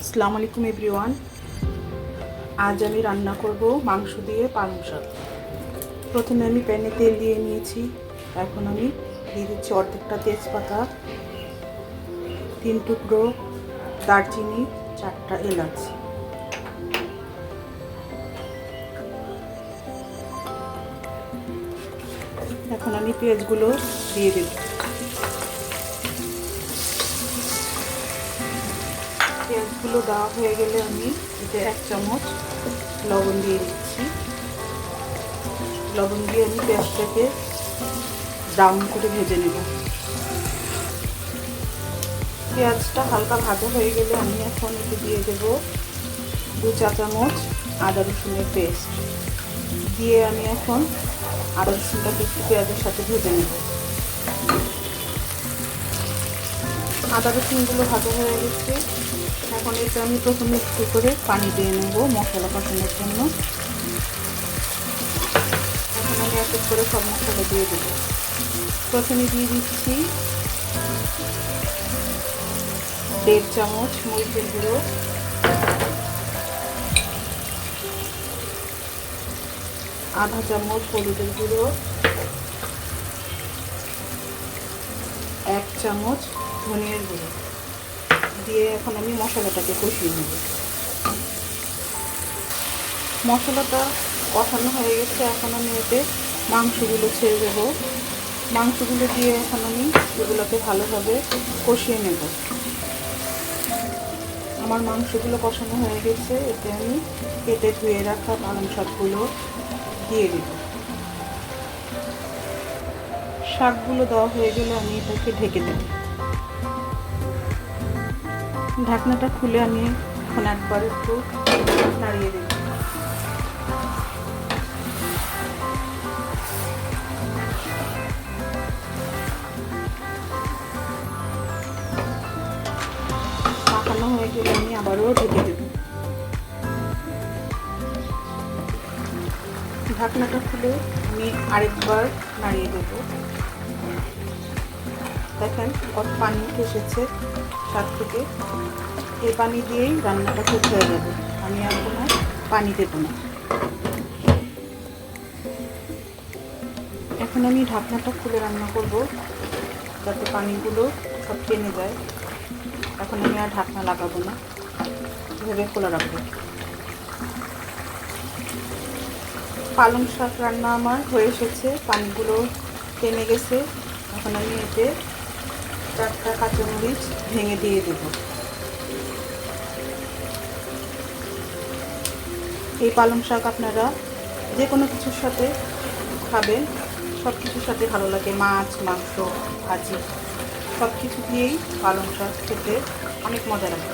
আসসালামু আলাইকুম, এভরিওয়ান। আজ আমি রান্না করব মাংস দিয়ে পালং শাক। প্রথমে আমি প্যানে তেল দিয়ে নিয়েছি। এখন আমি দিয়ে দিচ্ছি অর্ধেকটা তেজপাতা, তিন টুকরো দারচিনি, চারটা এলাচ। এখন আমি পেঁয়াজগুলো দিয়ে দেব। পেঁয়াজগুলো দেওয়া হয়ে গেলে আমি এতে এক চামচ লবণ দিয়ে দিচ্ছি। লবণ দিয়ে আমি পেঁয়াজটাকে ব্রাউন করে ভেজে নেব। পেঁয়াজটা হালকা ভাজা হয়ে গেলে আমি এখন এতে দিয়ে দেব দু চা চামচ আদা রসুনের পেস্ট। দিয়ে আমি এখন আদা রসুনটাকে একটু পেঁয়াজের সাথে ভেজে নেব। আদা রসুনগুলো ভাজা হয়ে গেছে এখন এতে আমি প্রথমে একটু করে পানি দিয়ে নেব মশলা কষানোর জন্য। এখন আমি এক করে সব মশলা দিয়ে দেবো। প্রথমে দিয়ে দিচ্ছি দেড় চামচ মরিচের গুঁড়ো। আধা চামচ হলুদের গুঁড়ো। এক চামচ ধনিয়ার গুঁড়ো। দিয়ে এখন আমি মশলাটাকে কষিয়ে নেব। মশলাটা কষানো হয়ে গেছে, এখন আমি এতে মাংসগুলো ছেড়ে দেবো। মাংসগুলো দিয়ে এখন আমি এগুলোকে ভালোভাবে কষিয়ে নেব। আমার মাংসগুলো কষানো হয়ে গেছে, এতে আমি কেটে ধুয়ে রাখা পালং শাকগুলো দিয়ে দেব। শাকগুলো দেওয়া হয়ে গেলে আমি এটাকে ঢেকে দেব। ঢাকনাটা খুলে আমি এখন একবার একটু নাড়িয়ে দেব মাখানো হয়ে গেলে আমি আবারও ঢেকে দেব। ঢাকনাটা খুলে আমি আরেকবার নাড়িয়ে দেব। দেখেন কত পানি উঠে এসেছে শাক থেকে। এই পানি দিয়েই রান্নাটা খুব হয়ে যাবে। আমি আর কোনো পানি দেব না। এখন আমি ঢাকনাটা খুলে রান্না করব, যাতে পানিগুলো সব টেনে যায়। এখন আমি আর ঢাকনা লাগাবো না। এভাবে খোলা রাখব। পালং শাক রান্না আমার হয়ে এসেছে। পানিগুলো টেনে গেছে। এখন আমি এতে চারটা কাঁচামরিচ ভেঙে দিয়ে দেব। এই পালং শাক আপনারা যে কোনো কিছুর সাথে খাবেন, সব কিছুর সাথে ভালো লাগে, মাছ, মাংস, ভাজি, সব কিছু দিয়েই পালং শাক খেতে অনেক মজা লাগে।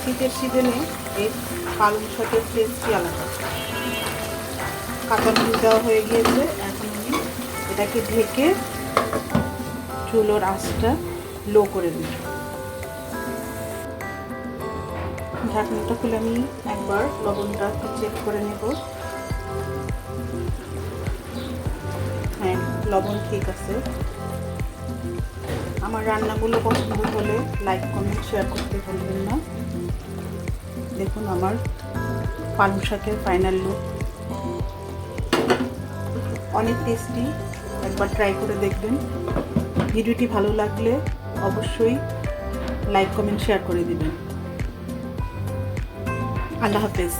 শীতের সিজনে এই পালং শাকের টেস্টই আলাদা। কাঁচামরিচ দেওয়া হয়ে গিয়েছে, এখন আমি এটাকে ঢেকে চুলোর আঁচটা লো করে দিই ঢাকনাটা খুলে আমি একবার লবণটা চেক করে নেব। হ্যাঁ লবণ ঠিক আছে। আমার রান্নাগুলো পছন্দ হলে লাইক কমেন্ট শেয়ার করতে ভুলবেন না। দেখুন আমার পালং শাকের ফাইনাল লুক অনেক টেস্টি একবার ট্রাই করে দেখবেন। ভিডিওটি ভালো লাগলে অবশ্যই লাইক কমেন্ট শেয়ার করে দেবেন। আল্লাহ হাফেজ।